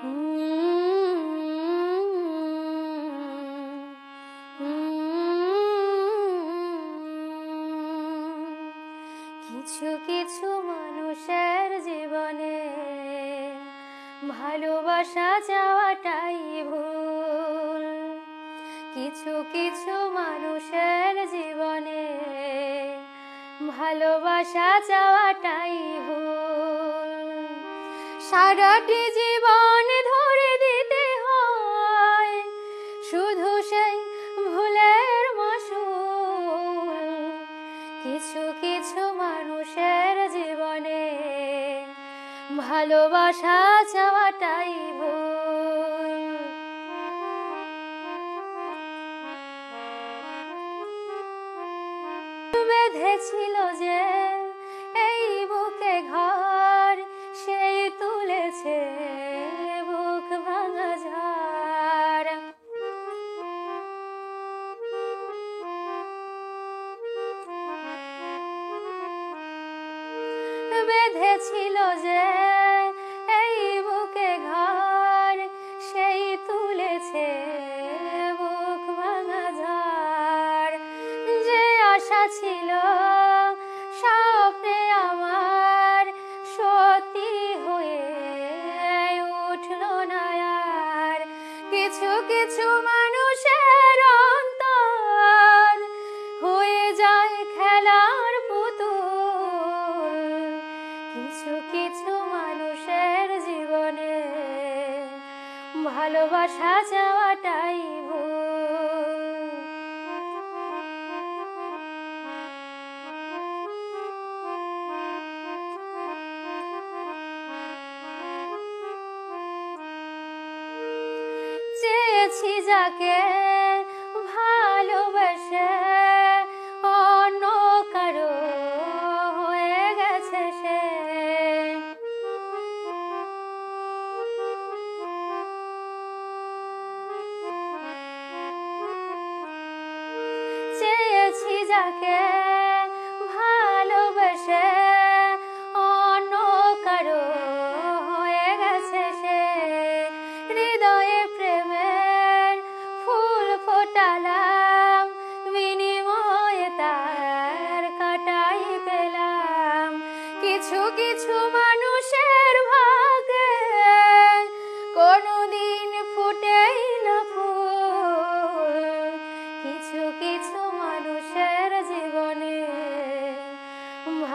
কিছু কিছু মানুষের জীবনে ভালোবাসা চাওয়াটাই ভুল। কিছু কিছু মানুষের জীবনে ভালোবাসা চাওয়াটাই ভুল। সারাটি ভালোবাসা চাওয়াটাই ভুল। বেঁধেছিল যে এই বুকে ঘর, সেই তুলেছে বুক ভাঙা ঝড়। বেঁধেছিল যে ছিল স্বপ্নে আমার সত্যি হয়ে উঠল না আর। কিছু কিছু মানুষের অন্তর হয়ে যায় খেলার পুতুল। কিছু কিছু মানুষের জীবনে ভালোবাসা যাওয়াটাই ভুল। চেয়েছি যাকে ভালোবেসে অন্য কারও হয়ে গেছে সে। চেয়েছি যাকে